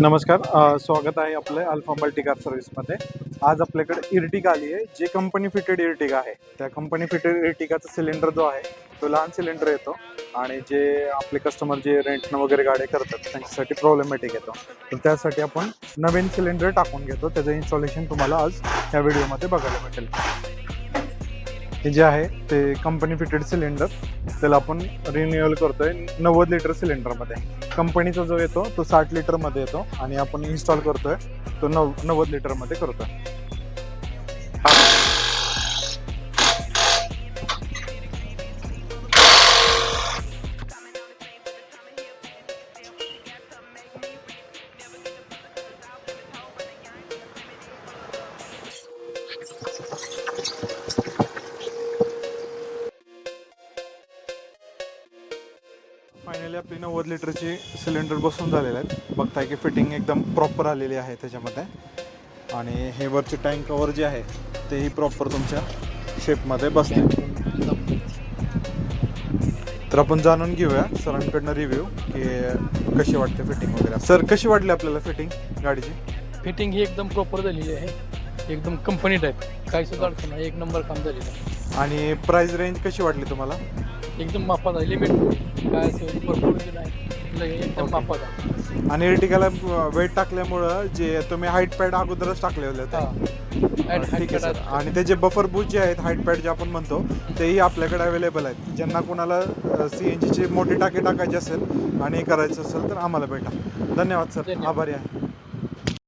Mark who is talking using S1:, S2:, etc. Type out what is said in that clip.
S1: नमस्कार स्वागत आहे आपलं अल्फा मल्टीकार सर्व्हिसमध्ये आज आपल्याकडे इर्टिगा आली आहे जे कंपनी फिटेड इर्टिगा आहे. त्या कंपनी फिटेड इर्टिगाचा सिलेंडर जो आहे तो लहान सिलेंडर येतो आणि जे आपले कस्टमर जे रेंटनं वगैरे गाड्या करतात त्यांच्यासाठी प्रॉब्लेमॅटिक येतो. तर त्यासाठी आपण नवीन सिलेंडर टाकून घेतो. त्याचं इन्स्टॉलेशन तुम्हाला आज या व्हिडिओमध्ये बघायला भेटेल. हे जे आहे ते कंपनी फिटेड सिलेंडर त्याला आपण रिन्युअल करतोय नव्वद लिटर सिलेंडरमध्ये कंपनीचा जो येतो तो साठ लिटरमध्ये येतो आणि आपण इन्स्टॉल करतोय तो नव नव्वद लिटरमध्ये करतोय. फायनली आपली नव्वद लिटरची सिलेंडर बसून झालेले आहेत. बघताय की फिटिंग एकदम प्रॉपर आलेली आहे त्याच्यामध्ये. आणि हे वरचे टँक कवर जे आहे तेही प्रॉपर तुमच्या शेपमध्ये बसते. तर आपण जाणून घेऊया सरांकडनं रिव्ह्यू की कशी वाटते फिटिंग वगैरे. सर कशी वाटली आपल्याला फिटिंग गाडीची?
S2: फिटिंग ही एकदम प्रॉपर झालेली आहे. एकदम कंपनी टाईप काही सुद्धा अडचण नाही. एक नंबर काम झालेलं आहे.
S1: आणि प्राइस रेंज कशी वाटली तुम्हाला?
S2: एकदम मापात आहे लिमिट काय असेल? एकदम
S1: आणि एर्टिकाला वेट टाकल्यामुळं जे तुम्ही हाईट पॅड अगोदरच टाकले होते.
S2: हा.
S1: ठीक आहे सर. आणि ते जे बफर बूथ जे आहेत हाईट पॅड जे आपण म्हणतो तेही आपल्याकडे अवेलेबल आहेत. ज्यांना कोणाला सी एन जीची मोठी टाकी टाकायची असेल आणि करायचं असेल तर आम्हाला भेटा. धन्यवाद सर. आभारी आहे.